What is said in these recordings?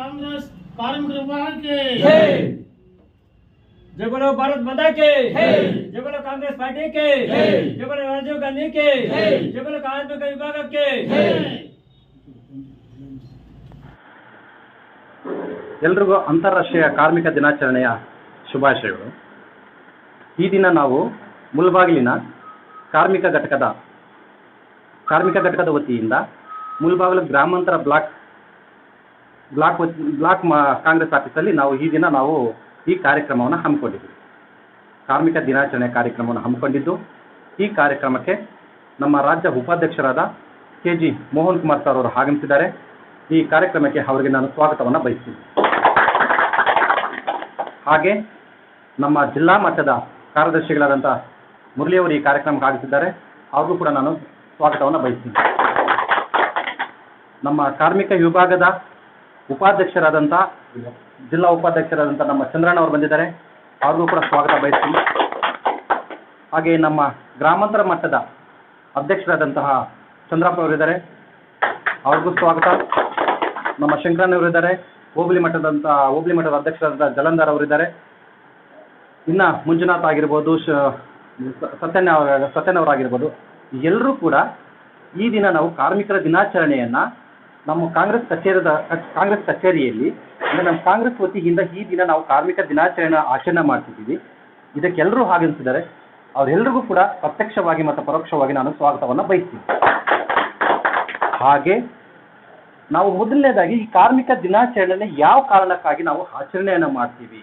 ಕಾಂಗ್ರೆಸ್ ಕಾರ್ಮಿಕರ ವಿಭಾಗಕ್ಕೆ जय बोलो भारत माता के जय। जय बोलो कांग्रेस पार्टी के जय। जय बोलो राजीव गांधी के जय। जय बोलो कार्मिक विभाग के ಎಲ್ರಿಗೂ ಅಂತಾರಾಷ್ಟ್ರೀಯ ಕಾರ್ಮಿಕ ದಿನಾಚರಣೆಯ ಶುಭಾಶಯಗಳು ಈ ದಿನ ನಾವು ಮುಲ್ಬಾಗಿಲಿನ ಕಾರ್ಮಿಕ ಘಟಕದ ಕಾರ್ಮಿಕ ಘಟಕದ ವತಿಯಿಂದ ಮುಲ್ಬಾಗಿಲು ಗ್ರಾಮಾಂತರ ಬ್ಲಾಕ್ ಬ್ಲಾಕ್ ಬ್ಲಾಕ್ ಕಾಂಗ್ರೆಸ್ ಆಫೀಸಲ್ಲಿ ನಾವು ಈ ದಿನ ನಾವು ಈ ಕಾರ್ಯಕ್ರಮವನ್ನು ಹಮ್ಮಿಕೊಂಡಿದ್ದೀವಿ ಕಾರ್ಮಿಕ ದಿನಾಚರಣೆ ಕಾರ್ಯಕ್ರಮವನ್ನು ಹಮ್ಮಿಕೊಂಡಿದ್ದು, ಈ ಕಾರ್ಯಕ್ರಮಕ್ಕೆ ನಮ್ಮ ರಾಜ್ಯ ಉಪಾಧ್ಯಕ್ಷರಾದ K G Mohan Kumar sir ಅವರು ಆಗಮಿಸಿದ್ದಾರೆ. ಈ ಕಾರ್ಯಕ್ರಮಕ್ಕೆ ಅವರಿಗೆ ನಾನು ಸ್ವಾಗತವನ್ನು ಬಯಸ್ತೀನಿ. ಹಾಗೆ ನಮ್ಮ ಜಿಲ್ಲಾ ಮಟ್ಟದ ಕಾರ್ಯದರ್ಶಿಗಳಾದಂಥ ಮುರಳಿಯವರು ಈ ಕಾರ್ಯಕ್ರಮಕ್ಕೆ ಆಗಮಿಸಿದ್ದಾರೆ. ಅವ್ರಿಗೂ ಕೂಡ ನಾನು ಸ್ವಾಗತವನ್ನು ಬಯಸ್ತೀನಿ. ನಮ್ಮ ಕಾರ್ಮಿಕ ವಿಭಾಗದ ಉಪಾಧ್ಯಕ್ಷರಾದಂಥ ಜಿಲ್ಲಾ ಉಪಾಧ್ಯಕ್ಷರಾದಂಥ ನಮ್ಮ ಚಂದ್ರಣ್ಣ ಅವರು ಬಂದಿದ್ದಾರೆ. ಅವ್ರಿಗೂ ಕೂಡ ಸ್ವಾಗತ ಬಯಸ್ತೀನಿ. ಹಾಗೆ ನಮ್ಮ ಗ್ರಾಮಾಂತರ ಮಟ್ಟದ ಅಧ್ಯಕ್ಷರಾದಂತಹ ಚಂದ್ರಪ್ಪ ಅವರಿದ್ದಾರೆ ಅವ್ರಿಗೂ ಸ್ವಾಗತ. ನಮ್ಮ ಶಂಕರಣ್ಣ ಅವರಿದ್ದಾರೆ ಹೋಬಳಿ ಮಠದಂತಹ ಹೋಬಳಿ ಮಟ್ಟದ ಅಧ್ಯಕ್ಷರಾದಂಥ ಜಲಂಧರ್ ಅವರಿದ್ದಾರೆ ಇನ್ನ ಮಂಜುನಾಥ್ ಆಗಿರ್ಬೋದು, ಶ ಸತ್ಯನ ಸತ್ಯನವರಾಗಿರ್ಬೋದು ಎಲ್ಲರೂ ಕೂಡ ಈ ದಿನ ನಾವು ಕಾರ್ಮಿಕರ ದಿನಾಚರಣೆಯನ್ನ ನಮ್ಮ ಕಾಂಗ್ರೆಸ್ ಕಚೇರಿದ, ಕಾಂಗ್ರೆಸ್ ಕಚೇರಿಯಲ್ಲಿ, ಅಂದ್ರೆ ನಮ್ಮ ಕಾಂಗ್ರೆಸ್ ವತಿಯಿಂದ ಈ ದಿನ ನಾವು ಕಾರ್ಮಿಕ ದಿನಾಚರಣೆ ಆಚರಣೆ ಮಾಡ್ತಿದ್ದೀವಿ. ಇದಕ್ಕೆಲ್ಲರೂ ಆಗಮಿಸಿದ್ದಾರೆ ಅವರೆಲ್ಲರಿಗೂ ಕೂಡ ಪ್ರತ್ಯಕ್ಷವಾಗಿ ಮತ್ತು ಪರೋಕ್ಷವಾಗಿ ನಾನು ಸ್ವಾಗತವನ್ನು ಬಯಸ್ತೀನಿ. ಹಾಗೆ, ನಾವು ಮೊದಲನೇದಾಗಿ ಈ ಕಾರ್ಮಿಕ ದಿನಾಚರಣೆ ಯಾವ ಕಾರಣಕ್ಕಾಗಿ ನಾವು ಆಚರಣೆಯನ್ನು ಮಾಡ್ತೀವಿ?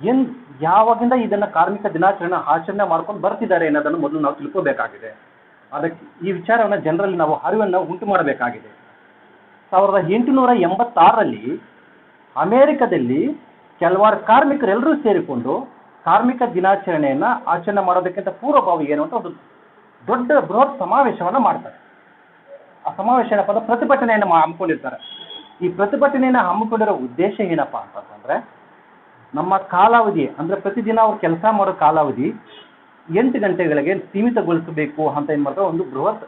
ಏನ್, ಯಾವಾಗಿಂದ ಇದನ್ನ ಕಾರ್ಮಿಕ ದಿನಾಚರಣೆ ಆಚರಣೆ ಮಾಡ್ಕೊಂಡು ಬರ್ತಿದ್ದಾರೆ ಅನ್ನೋದನ್ನು ಮೊದಲು ನಾವು ತಿಳ್ಕೋಬೇಕಾಗಿದೆ. ಅದಕ್ಕೆ ಈ ವಿಚಾರವನ್ನು ಜನರಲ್ಲಿ ನಾವು ಅರಿವನ್ನು ಉಂಟು ಮಾಡಬೇಕಾಗಿದೆ. ಸಾವಿರದ ಎಂಟುನೂರ ಎಂಬತ್ತಾರರಲ್ಲಿ ಅಮೇರಿಕದಲ್ಲಿ ಕೆಲವಾರು ಕಾರ್ಮಿಕರೆಲ್ಲರೂ ಸೇರಿಕೊಂಡು ಕಾರ್ಮಿಕ ದಿನಾಚರಣೆಯನ್ನು ಆಚರಣೆ ಮಾಡೋದಕ್ಕಿಂತ ಪೂರ್ವಭಾವಿ ಏನು ಅಂತ ಒಂದು ದೊಡ್ಡ ಬೃಹತ್ ಸಮಾವೇಶವನ್ನು ಮಾಡ್ತಾರೆ. ಆ ಸಮಾವೇಶ ಏನಪ್ಪ ಅಂದ್ರೆ ಪ್ರತಿಭಟನೆಯನ್ನು ಹಮ್ಮಿಕೊಂಡಿರ್ತಾರೆ. ಈ ಪ್ರತಿಭಟನೆಯನ್ನು ಹಮ್ಮಿಕೊಂಡಿರೋ ಉದ್ದೇಶ ಏನಪ್ಪ ಅಂತಂದ್ರೆ ನಮ್ಮ ಕಾಲಾವಧಿ, ಅಂದ್ರೆ ಪ್ರತಿದಿನ ಅವ್ರು ಕೆಲಸ ಮಾಡೋ ಕಾಲಾವಧಿ ಎಂಟು ಗಂಟೆಗಳಿಗೆ ಸೀಮಿತಗೊಳಿಸಬೇಕು ಅಂತ ಏನು ಮಾಡ್ತಾರೆ? ಒಂದು ಬೃಹತ್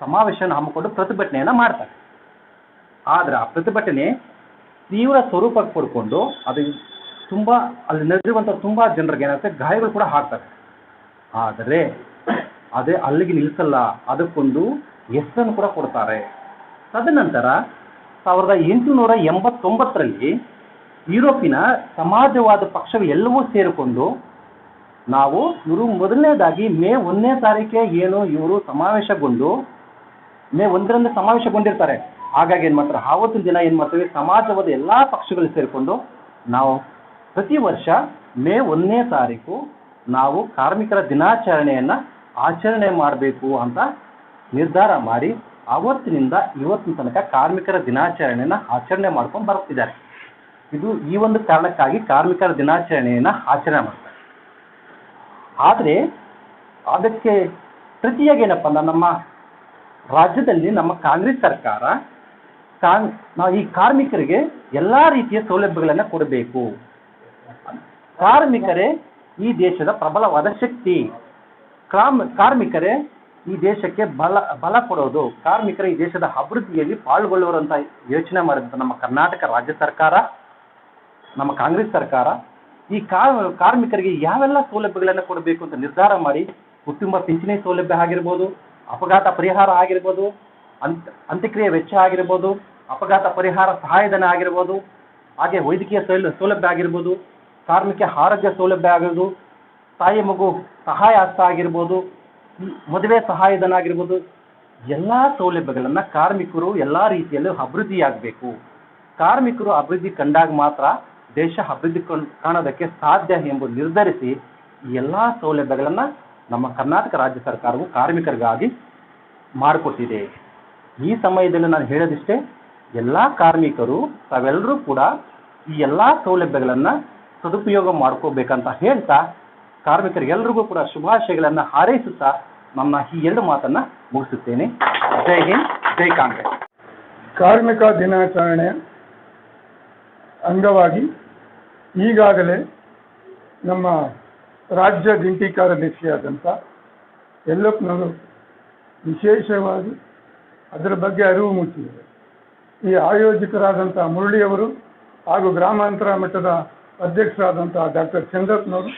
ಸಮಾವೇಶವನ್ನು ಹಮ್ಮಿಕೊಂಡು ಪ್ರತಿಭಟನೆಯನ್ನು ಮಾಡ್ತಾರೆ. ಆದ್ರೆ ಆ ಪ್ರತಿಭಟನೆ ತೀವ್ರ ಸ್ವರೂಪ ಪಡ್ಕೊಂಡು ಅದು ತುಂಬಾ ಅಲ್ಲಿ ನಡೆದಿರುವಂಥ ತುಂಬಾ ಜನರಿಗೆ ಏನಾಗುತ್ತೆ, ಗಾಯಗಳು ಕೂಡ ಹಾಕ್ತಾರೆ. ಆದರೆ ಅದೇ ಅಲ್ಲಿಗೆ ನಿಲ್ಲಿಸಲ್ಲ ಅದಕ್ಕೊಂದು ಹೆಸರನ್ನು ಕೂಡ ಕೊಡ್ತಾರೆ. ತದನಂತರ ಸಾವಿರದ ಎಂಟುನೂರ ಎಂಬತ್ತೊಂಬತ್ತರಲ್ಲಿ ಯುರೋಪಿನ ಸಮಾಜವಾದ ಪಕ್ಷಗಳು ಎಲ್ಲವೂ ಸೇರಿಕೊಂಡು ನಾವು ಇವರು ಮೊದಲನೇದಾಗಿ ಮೇ ಒಂದನೇ ತಾರೀಕೆ ಏನು ಇವರು ಸಮಾವೇಶಗೊಂಡು ಮೇ ಒಂದರಂದು ಸಮಾವೇಶಗೊಂಡಿರ್ತಾರೆ. ಹಾಗಾಗಿ ಏನು ಮಾಡ್ತಾರೆ? ಆವತ್ತಿನ ದಿನ ಏನು ಮಾಡ್ತೀವಿ? ಸಮಾಜವಾದ ಎಲ್ಲ ಪಕ್ಷಗಳು ಸೇರಿಕೊಂಡು ನಾವು ಪ್ರತಿ ವರ್ಷ ಮೇ ಒಂದನೇ ತಾರೀಕು ನಾವು ಕಾರ್ಮಿಕರ ದಿನಾಚರಣೆಯನ್ನು ಆಚರಣೆ ಮಾಡಬೇಕು ಅಂತ ನಿರ್ಧಾರ ಮಾಡಿ ಆವತ್ತಿನಿಂದ ಇವತ್ತಿನ ತನಕ ಕಾರ್ಮಿಕರ ದಿನಾಚರಣೆಯನ್ನು ಆಚರಣೆ ಮಾಡ್ಕೊಂಡು ಬರ್ತಿದ್ದಾರೆ ಇದು ಈ ಒಂದು ಕಾರಣಕ್ಕಾಗಿ ಕಾರ್ಮಿಕರ ದಿನಾಚರಣೆಯನ್ನು ಆಚರಣೆ ಮಾಡ್ತಾರೆ. ಆದರೆ ಅದಕ್ಕೆ ಪ್ರತಿಯಾಗಿ ಏನಪ್ಪ ಅಂದ್ರೆ ನಮ್ಮ ರಾಜ್ಯದಲ್ಲಿ ನಮ್ಮ ಕಾಂಗ್ರೆಸ್ ಸರ್ಕಾರ ನಾವು ಈ ಕಾರ್ಮಿಕರಿಗೆ ಎಲ್ಲ ರೀತಿಯ ಸೌಲಭ್ಯಗಳನ್ನು ಕೊಡಬೇಕು. ಕಾರ್ಮಿಕರೇ ಈ ದೇಶದ ಪ್ರಬಲವಾದ ಶಕ್ತಿ. ಕಾಮ್ ಕಾರ್ಮಿಕರೇ ಈ ದೇಶಕ್ಕೆ ಬಲ ಬಲ ಕೊಡೋದು. ಕಾರ್ಮಿಕರ ಈ ದೇಶದ ಅಭಿವೃದ್ಧಿಯಲ್ಲಿ ಪಾಲ್ಗೊಳ್ಳುವಂತ ಯೋಚನೆ ಮಾಡಿದಂಥ ನಮ್ಮ ಕರ್ನಾಟಕ ರಾಜ್ಯ ಸರ್ಕಾರ, ನಮ್ಮ ಕಾಂಗ್ರೆಸ್ ಸರ್ಕಾರ, ಈ ಕಾರ್ ಕಾರ್ಮಿಕರಿಗೆ ಯಾವೆಲ್ಲ ಸೌಲಭ್ಯಗಳನ್ನು ಕೊಡಬೇಕು ಅಂತ ನಿರ್ಧಾರ ಮಾಡಿ ಕುಟುಂಬ ಪಿಂಚಣಿ ಸೌಲಭ್ಯ ಆಗಿರ್ಬೋದು, ಅಪಘಾತ ಪರಿಹಾರ ಆಗಿರ್ಬೋದು, ಅಂತ್ ಅಂತ್ಯಕ್ರಿಯೆ ವೆಚ್ಚ ಆಗಿರ್ಬೋದು ಅಪಘಾತ ಪರಿಹಾರ ಸಹಾಯಧನ ಆಗಿರ್ಬೋದು, ಹಾಗೆ ವೈದ್ಯಕೀಯ ಸೌಲ, ಸೌಲಭ್ಯ ಆಗಿರ್ಬೋದು, ಕಾರ್ಮಿಕ ಆರೋಗ್ಯ ಸೌಲಭ್ಯ ಆಗಿರ್ಬೋದು, ತಾಯಿ ಮಗು ಸಹಾಯ ಹಸ್ತ ಆಗಿರ್ಬೋದು, ಮದುವೆ ಸಹಾಯಧನ ಆಗಿರ್ಬೋದು, ಎಲ್ಲ ಸೌಲಭ್ಯಗಳನ್ನು ಕಾರ್ಮಿಕರು ಎಲ್ಲ ರೀತಿಯಲ್ಲೂ ಅಭಿವೃದ್ಧಿಯಾಗಬೇಕು. ಕಾರ್ಮಿಕರು ಅಭಿವೃದ್ಧಿ ಕಂಡಾಗ ಮಾತ್ರ ದೇಶ ಅಭಿವೃದ್ಧಿ ಕಾಣೋದಕ್ಕೆ ಸಾಧ್ಯ ಎಂಬುದು ನಿರ್ಧರಿಸಿ ಎಲ್ಲ ಸೌಲಭ್ಯಗಳನ್ನು ನಮ್ಮ ಕರ್ನಾಟಕ ರಾಜ್ಯ ಸರ್ಕಾರವು ಕಾರ್ಮಿಕರಿಗಾಗಿ ಮಾಡಿಕೊಟ್ಟಿದೆ. ಈ ಸಮಯದಲ್ಲಿ ನಾನು ಹೇಳೋದಿಷ್ಟೇ ಎಲ್ಲ ಕಾರ್ಮಿಕರು ತಾವೆಲ್ಲರೂ ಕೂಡ ಈ ಎಲ್ಲ ಸೌಲಭ್ಯಗಳನ್ನು ಸದುಪಯೋಗ ಮಾಡ್ಕೋಬೇಕಂತ ಹೇಳ್ತಾ ಕಾರ್ಮಿಕರಿಗೆಲ್ಲರಿಗೂ ಕೂಡ ಶುಭಾಶಯಗಳನ್ನು ಹಾರೈಸುತ್ತಾ ನಮ್ಮ ಈ ಎರಡು ಮಾತನ್ನು ಮುಗಿಸುತ್ತೇನೆ. ಜೈ ಹಿಂದ್, ಜೈ ಕಾಂಗ್ರೆಸ್. ಕಾರ್ಮಿಕ ದಿನಾಚರಣೆ ಅಂಗವಾಗಿ ಈಗಾಗಲೇ ನಮ್ಮ ರಾಜ್ಯ ಜಂಟಿ ಕಾರ್ಯದರ್ಶಿಯಾದಂಥ ಎಲ್ಲಪ್ಪನವರು ವಿಶೇಷವಾಗಿ ಅದರ ಬಗ್ಗೆ ಅರಿವು ಮೂಡಿಸಿದ್ದಾರೆ. ಈ ಆಯೋಜಕರಾದಂಥ ಮುರಳಿಯವರು ಹಾಗೂ ಗ್ರಾಮಾಂತರ ಮಟ್ಟದ ಅಧ್ಯಕ್ಷರಾದಂಥ ಡಾಕ್ಟರ್ ಚಂದ್ರಪ್ಪನವರು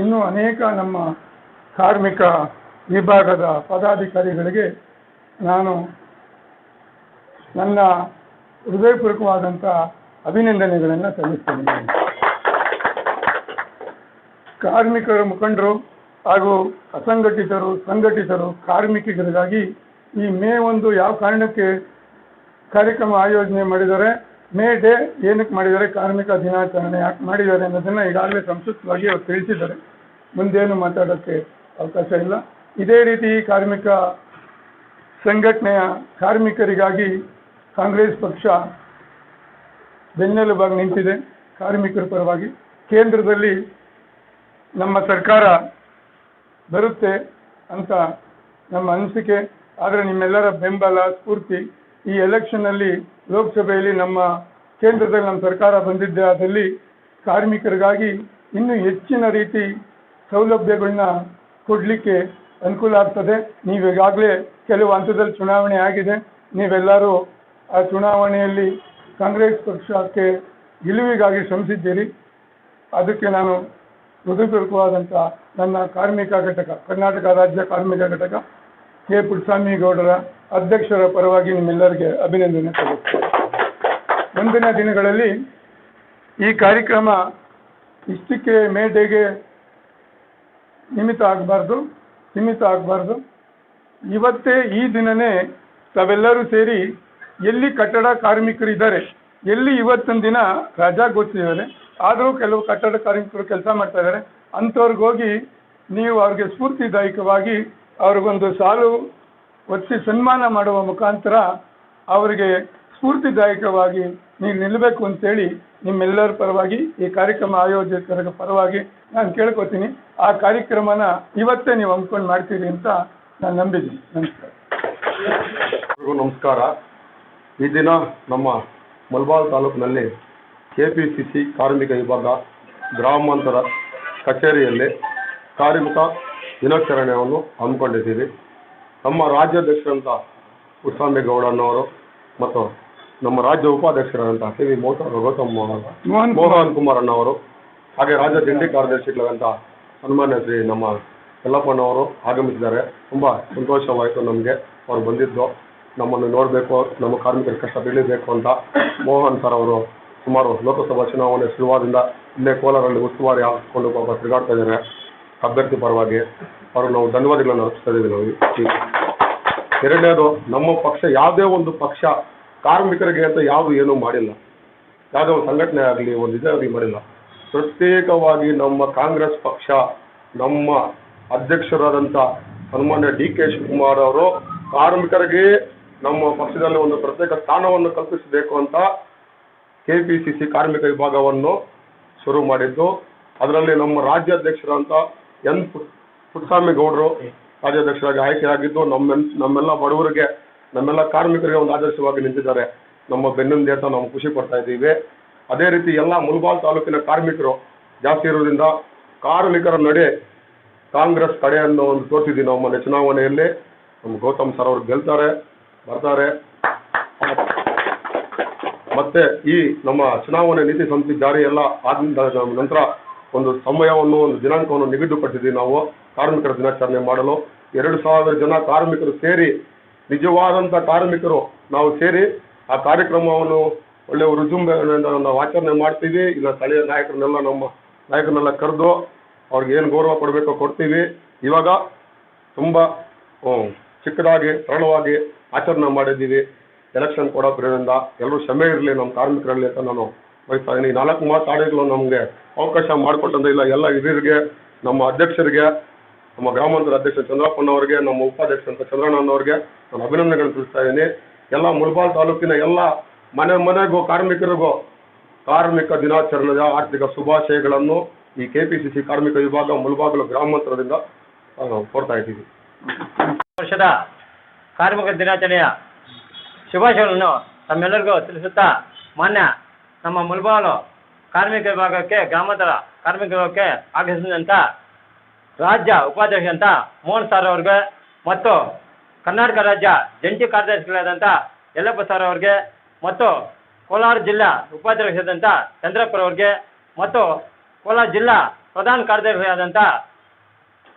ಇನ್ನೂ ಅನೇಕ ನಮ್ಮ ಕಾರ್ಮಿಕ ವಿಭಾಗದ ಪದಾಧಿಕಾರಿಗಳಿಗೆ ನಾನು ನನ್ನ ಹೃದಯಪೂರ್ವಕವಾದಂಥ ಅಭಿನಂದನೆಗಳನ್ನು ಸಲ್ಲಿಸ್ತೇನೆ. ಕಾರ್ಮಿಕರ ಮುಖಂಡರು ಹಾಗೂ ಅಸಂಘಟಿತರು, ಸಂಘಟಿತರು, ಕಾರ್ಮಿಕರಿಗಾಗಿ ಈ ಮೇ ಒಂದು ಯಾವ ಕಾರಣಕ್ಕೆ ಕಾರ್ಯಕ್ರಮ ಆಯೋಜನೆ ಮಾಡಿದ್ದಾರೆ. ಮೇ ಡೇ ಏನಕ್ಕೆ ಮಾಡಿದ್ದಾರೆ? ಕಾರ್ಮಿಕ ದಿನಾಚರಣೆ ಯಾಕೆ ಮಾಡಿದ್ದಾರೆ ಅನ್ನೋದನ್ನು ಈಗಾಗಲೇ ಸಂಕ್ಷಿಪ್ತವಾಗಿ ಅವರು ತಿಳಿಸಿದ್ದಾರೆ. ಮುಂದೇನು ಮಾತಾಡೋಕ್ಕೆ ಅವಕಾಶ ಇಲ್ಲ. ಇದೇ ರೀತಿ ಕಾರ್ಮಿಕ ಸಂಘಟನೆಯ ಕಾರ್ಮಿಕರಿಗಾಗಿ ಕಾಂಗ್ರೆಸ್ ಪಕ್ಷ ಬೆನ್ನೆಲುಬಾಗಿ ನಿಂತಿದೆ. ಕಾರ್ಮಿಕರ ಪರವಾಗಿ ಕೇಂದ್ರದಲ್ಲಿ ನಮ್ಮ ಸರ್ಕಾರ ಬರುತ್ತೆ ಅಂತ ನಮ್ಮ ಅನಿಸಿಕೆ. ಆದರೆ ನಿಮ್ಮೆಲ್ಲರ ಬೆಂಬಲ, ಸ್ಫೂರ್ತಿ ಈ ಎಲೆಕ್ಷನ್ನಲ್ಲಿ ಲೋಕಸಭೆಯಲ್ಲಿ ನಮ್ಮ ಕೇಂದ್ರದಲ್ಲಿ ನಮ್ಮ ಸರ್ಕಾರ ಬಂದಿದ್ದಾದಲ್ಲಿ ಕಾರ್ಮಿಕರಿಗಾಗಿ ಇನ್ನೂ ಹೆಚ್ಚಿನ ರೀತಿ ಸೌಲಭ್ಯಗಳನ್ನ ಕೊಡಲಿಕ್ಕೆ ಅನುಕೂಲ ಆಗ್ತದೆ. ನೀವು ಈಗಾಗಲೇ ಕೆಲವು ಹಂತದಲ್ಲಿ ಚುನಾವಣೆ ಆಗಿದೆ. ನೀವೆಲ್ಲರೂ ಆ ಚುನಾವಣೆಯಲ್ಲಿ ಕಾಂಗ್ರೆಸ್ ಪಕ್ಷಕ್ಕೆ ಗೆಲುವಿಗಾಗಿ ಶ್ರಮಿಸಿದ್ದೀರಿ. ಅದಕ್ಕೆ ನಾನು ಹೃದಯಪೂರ್ವಕವಾದಂಥ ನನ್ನ ಕಾರ್ಮಿಕ ಘಟಕ, ಕರ್ನಾಟಕ ರಾಜ್ಯ ಕಾರ್ಮಿಕ ಘಟಕ ಕೆ. ಪುಟ್ಟಸ್ವಾಮಿ ಗೌಡರ ಅಧ್ಯಕ್ಷರ ಪರವಾಗಿ ನಿಮ್ಮೆಲ್ಲರಿಗೆ ಅಭಿನಂದನೆ ಸಲ್ಲಿಸ್ತೇನೆ. ಮುಂದಿನ ದಿನಗಳಲ್ಲಿ ಈ ಕಾರ್ಯಕ್ರಮ ಇಷ್ಟಕ್ಕೆ ಮೇಡೆಗೆ ನಿಮಿತ ಆಗಬಾರ್ದು ಸೀಮಿತ ಆಗಬಾರ್ದು. ಇವತ್ತೇ ಈ ದಿನನೇ ತಾವೆಲ್ಲರೂ ಸೇರಿ ಎಲ್ಲಿ ಕಟ್ಟಡ ಕಾರ್ಮಿಕರು ಇದ್ದಾರೆ, ಎಲ್ಲಿ ಇವತ್ತಿನ ದಿನ ರಜಾ ಘೋಷಿಸಿದ್ದಾರೆ ಆದರೂ ಕೆಲವು ಕಟ್ಟಡ ಕಾರ್ಮಿಕರು ಕೆಲಸ ಮಾಡ್ತಾ ಇದ್ದಾರೆ. ಅಂಥವ್ರಿಗೋಗಿ ನೀವು ಅವ್ರಿಗೆ ಸ್ಫೂರ್ತಿದಾಯಕವಾಗಿ ಅವ್ರಿಗೊಂದು ಸಾಲು ಒತ್ತಿ ಸನ್ಮಾನ ಮಾಡುವ ಮುಖಾಂತರ ಅವರಿಗೆ ಸ್ಫೂರ್ತಿದಾಯಕವಾಗಿ ನೀವು ನಿಲ್ಲಬೇಕು ಅಂತೇಳಿ ನಿಮ್ಮೆಲ್ಲರ ಪರವಾಗಿ ಈ ಕಾರ್ಯಕ್ರಮ ಆಯೋಜಕರ ಪರವಾಗಿ ನಾನು ಕೇಳ್ಕೊತೀನಿ. ಆ ಕಾರ್ಯಕ್ರಮನ ಇವತ್ತೇ ನೀವು ಹಮ್ಮಿಕೊಂಡು ಮಾಡ್ತೀರಿ ಅಂತ ನಾನು ನಂಬಿದ್ದೀನಿ. ನಮಸ್ಕಾರ. ನಮಸ್ಕಾರ. ಈ ದಿನ ನಮ್ಮ ಮಲ್ಬಾಲ್ ತಾಲೂಕಿನಲ್ಲಿ ಕೆ ಪಿ ಸಿ ಸಿ ಕಾರ್ಮಿಕ ವಿಭಾಗ ಗ್ರಾಮಾಂತರ ಕಚೇರಿಯಲ್ಲಿ ಕಾರ್ಮಿಕ ದಿನಾಚರಣೆಯನ್ನು ಹಮ್ಮಿಕೊಂಡಿದ್ದೀವಿ. ನಮ್ಮ ರಾಜ್ಯಾಧ್ಯಕ್ಷರಂತ ಗೌಡಣ್ಣವರು ಮತ್ತು ನಮ್ಮ ರಾಜ್ಯ ಉಪಾಧ್ಯಕ್ಷರಾದಂಥ ಸಿ ವಿ ಮೋಹನ್ ಗೌತಮ್ ಮೋಹನ್ ಮೋಹನ್ ಕುಮಾರ್. ಅಣ್ಣವರು ಹಾಗೆ ರಾಜ್ಯ ಜಂಟಿ ಕಾರ್ಯದರ್ಶಿಗಳಂತ ಸನ್ಮಾನ್ಯ ಶ್ರೀ ನಮ್ಮ ಯಲ್ಲಪ್ಪನವರು ಆಗಮಿಸಿದ್ದಾರೆ. ತುಂಬ ಸಂತೋಷವಾಯಿತು ನಮಗೆ. ಅವರು ಬಂದಿದ್ದು. ನಮ್ಮನ್ನು ನೋಡಬೇಕು ನಮ್ಮ ಕಾರ್ಮಿಕರ ಕಷ್ಟ ಬೀಳಬೇಕು ಅಂತ ಮೋಹನ್ ಸರ್ ಅವರು ಸುಮಾರು ಲೋಕಸಭಾ ಚುನಾವಣೆ ಶುರುವಾದಿಂದ ಇಲ್ಲೇ ಕೋಲಾರಲ್ಲಿ ಉಸ್ತುವಾರಿ ಹಾಕಿಕೊಂಡು ಪಾಪ ತಿರುಗಾಡ್ತಾ ಇದ್ದಾರೆ. ಅಭ್ಯರ್ಥಿ ಪರವಾಗಿ. ಅವರು ನಾವು ಧನ್ಯವಾದಗಳನ್ನು ಅರ್ಪಿಸ್ತಾ ಇದ್ದೀವಿ ನಾವು. ಎರಡನೇದು, ನಮ್ಮ ಪಕ್ಷ ಯಾವುದೇ ಒಂದು ಪಕ್ಷ ಕಾರ್ಮಿಕರಿಗೆ ಅಂತ ಯಾವುದು ಏನೂ ಮಾಡಿಲ್ಲ. ಯಾವುದೇ ಒಂದು ಸಂಘಟನೆ ಆಗಲಿ, ಒಂದು ಇದೇ ಆಗಲಿ ಮಾಡಿಲ್ಲ. ಪ್ರತ್ಯೇಕವಾಗಿ ನಮ್ಮ ಕಾಂಗ್ರೆಸ್ ಪಕ್ಷ, ನಮ್ಮ ಅಧ್ಯಕ್ಷರಾದಂಥ ಹನುಮಾನ್ಯ ಡಿ ಕೆ ಶಿವಕುಮಾರ್ ಅವರು ಕಾರ್ಮಿಕರಿಗೆ ನಮ್ಮ ಪಕ್ಷದಲ್ಲಿ ಒಂದು ಪ್ರತ್ಯೇಕ ಸ್ಥಾನವನ್ನು ಕಲ್ಪಿಸಬೇಕು ಅಂತ ಕೆ ಪಿ ಸಿ ಸಿ ಕಾರ್ಮಿಕ ವಿಭಾಗವನ್ನು ಶುರು ಮಾಡಿದ್ದು. ಅದರಲ್ಲಿ ನಮ್ಮ ರಾಜ್ಯಾಧ್ಯಕ್ಷರಂತ ಎನ್ ಪುಟ್- ಪುಟ್ಟಸ್ವಾಮಿ ಗೌಡರು ರಾಜ್ಯಾಧ್ಯಕ್ಷರಾಗಿ ಆಯ್ಕೆಯಾಗಿದ್ದು ನಮ್ಮ ನಮ್ಮೆಲ್ಲ ಬಡವರಿಗೆ, ನಮ್ಮೆಲ್ಲ ಕಾರ್ಮಿಕರಿಗೆ ಒಂದು ಆದರ್ಶವಾಗಿ ನಿಂತಿದ್ದಾರೆ. ನಮ್ಮ ಬೆನ್ನಿಂದೆ ಅಂತ ನಾವು ಖುಷಿ ಪಡ್ತಾ ಇದ್ದೀವಿ. ಅದೇ ರೀತಿ ಎಲ್ಲ ಮುಲ್ಬಾಲ್ ತಾಲೂಕಿನ ಕಾರ್ಮಿಕರು ಜಾಸ್ತಿ ಇರೋದ್ರಿಂದ ಕಾರ್ಮಿಕರ ನಡೆ ಕಾಂಗ್ರೆಸ್ ಕಡೆಯನ್ನು ಒಂದು ತೋರಿಸಿದ್ದೀವಿ ನಾವು ಮೊನ್ನೆ ಚುನಾವಣೆಯಲ್ಲಿ. ನಮ್ಮ ಗೌತಮ್ ಸರ್ ಅವರು ಗೆಲ್ತಾರೆ, ಬರ್ತಾರೆ. ಮತ್ತೆ ಈ ನಮ್ಮ ಚುನಾವಣೆ ನೀತಿ ಸಂಸ್ಥೆ ಜಾರಿ ಎಲ್ಲ ಆದ ನಂತರ ಒಂದು ಸಮಯವನ್ನು, ಒಂದು ದಿನಾಂಕವನ್ನು ನಿಗದಿಪಡಿಸಿದ್ವಿ ನಾವು. ಕಾರ್ಮಿಕರ ದಿನಾಚರಣೆ ಮಾಡಲು. ಎರಡು ಸಾವಿರ ಜನ ಕಾರ್ಮಿಕರು ಸೇರಿ ನಿಜವಾದಂಥ ಕಾರ್ಮಿಕರು ನಾವು ಸೇರಿ ಆ ಕಾರ್ಯಕ್ರಮವನ್ನು ಒಳ್ಳೆಯ ರುಜುಂಬೆಯಿಂದ ನಾವು ಆಚರಣೆ ಮಾಡ್ತೀವಿ. ಇಲ್ಲ ಸ್ಥಳೀಯ ನಾಯಕರನ್ನೆಲ್ಲ ನಮ್ಮ ನಾಯಕರನ್ನೆಲ್ಲ ಕರೆದು ಅವ್ರಿಗೆ ಏನು ಗೌರವ ಕೊಡಬೇಕೋ ಕೊಡ್ತೀವಿ. ಇವಾಗ ತುಂಬ ಚಿಕ್ಕದಾಗಿ, ಸರಳವಾಗಿ ಆಚರಣೆ ಮಾಡಿದ್ದೀವಿ. ಎಲೆಕ್ಷನ್ ಕೊಡೋ ಎಲ್ಲರೂ ಶ್ರಮೆ ಇರಲಿ, ನಮ್ಮ ಕಾರ್ಮಿಕರಲ್ಲಿ ಅಂತ ನಾನು ಈ ನಾಲ್ಕು ಮಾತಾಡಿಗಳು ನಮಗೆ ಅವಕಾಶ ಮಾಡಿಕೊಟ್ಟಂತ. ಇಲ್ಲ, ಎಲ್ಲ ಹಿರಿಯರಿಗೆ, ನಮ್ಮ ಅಧ್ಯಕ್ಷರಿಗೆ, ನಮ್ಮ ಗ್ರಾಮಾಂತರ ಅಧ್ಯಕ್ಷ ಚಂದ್ರಪ್ಪನವರಿಗೆ ನಮ್ಮ ಉಪಾಧ್ಯಕ್ಷ ಅಂತ ಚಂದ್ರಣ್ಣನವ್ರಿಗೆ ನಾನು ಅಭಿನಂದನೆಗಳು ತಿಳಿಸ್ತಾ ಇದ್ದೀನಿ. ಎಲ್ಲ ಮುಲ್ಬಾಲ್ ತಾಲೂಕಿನ ಎಲ್ಲ ಮನೆ, ಮನೆಗೂ, ಕಾರ್ಮಿಕರಿಗೂ ಕಾರ್ಮಿಕ ದಿನಾಚರಣೆಯ ಆರ್ಥಿಕ ಶುಭಾಶಯಗಳನ್ನು ಈ ಕೆ ಪಿ ಸಿ ಸಿ ಕಾರ್ಮಿಕ ವಿಭಾಗ ಮುಲ್ಬಾಗಲು ಗ್ರಾಮಾಂತರದಿಂದ ಕೊಡ್ತಾ ಇದ್ದೀವಿ. ವರ್ಷದ ಕಾರ್ಮಿಕ ದಿನಾಚರಣೆಯ ಶುಭಾಶಯಗಳನ್ನು ತಮ್ಮೆಲ್ಲರಿಗೂ ತಿಳಿಸುತ್ತಾ ಮಾನ್ಯ ನಮ್ಮ ಮುಲ್ಬಾಲು ಕಾರ್ಮಿಕ ವಿಭಾಗಕ್ಕೆ ಗ್ರಾಮಾಂತರ ಕಾರ್ಮಿಕ ವಿಭಾಗಕ್ಕೆ ಆಗಮಿಸಿದಂಥ ರಾಜ್ಯ ಉಪಾಧ್ಯಕ್ಷ ಅಂತ ಮೋಹನ್ ಸರ್ ಅವ್ರಿಗೆ ಮತ್ತು ಕರ್ನಾಟಕ ರಾಜ್ಯ ಜಂಟಿ ಕಾರ್ಯದರ್ಶಿಗಳಾದಂಥ ಯಲ್ಲಪ್ಪ ಸರ್ ಅವ್ರಿಗೆ ಮತ್ತು ಕೋಲಾರ ಜಿಲ್ಲಾ ಉಪಾಧ್ಯಕ್ಷರಾದಂಥ ಚಂದ್ರಪ್ಪರವ್ರಿಗೆ ಮತ್ತು ಕೋಲಾರ ಜಿಲ್ಲಾ ಪ್ರಧಾನ ಕಾರ್ಯದರ್ಶಿಯಾದಂಥ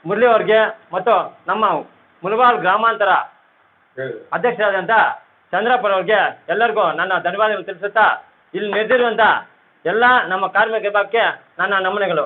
ಮುರಳಿ ಅವ್ರಿಗೆ ಮತ್ತು ನಮ್ಮ ಮುಲಬಾಲ್ ಗ್ರಾಮಾಂತರ ಅಧ್ಯಕ್ಷರಾದಂಥ ಚಂದ್ರಪ್ಪರವ್ರಿಗೆ ಎಲ್ಲರಿಗೂ ನನ್ನ ಧನ್ಯವಾದಗಳು ತಿಳಿಸುತ್ತಾ ಇಲ್ಲಿ ನಡೆದಿರುವಂಥ ಎಲ್ಲ ನಮ್ಮ ಕಾರ್ಮಿಕ ವಿಭಾಗಕ್ಕೆ ನನ್ನ ನಮನೆಗಳು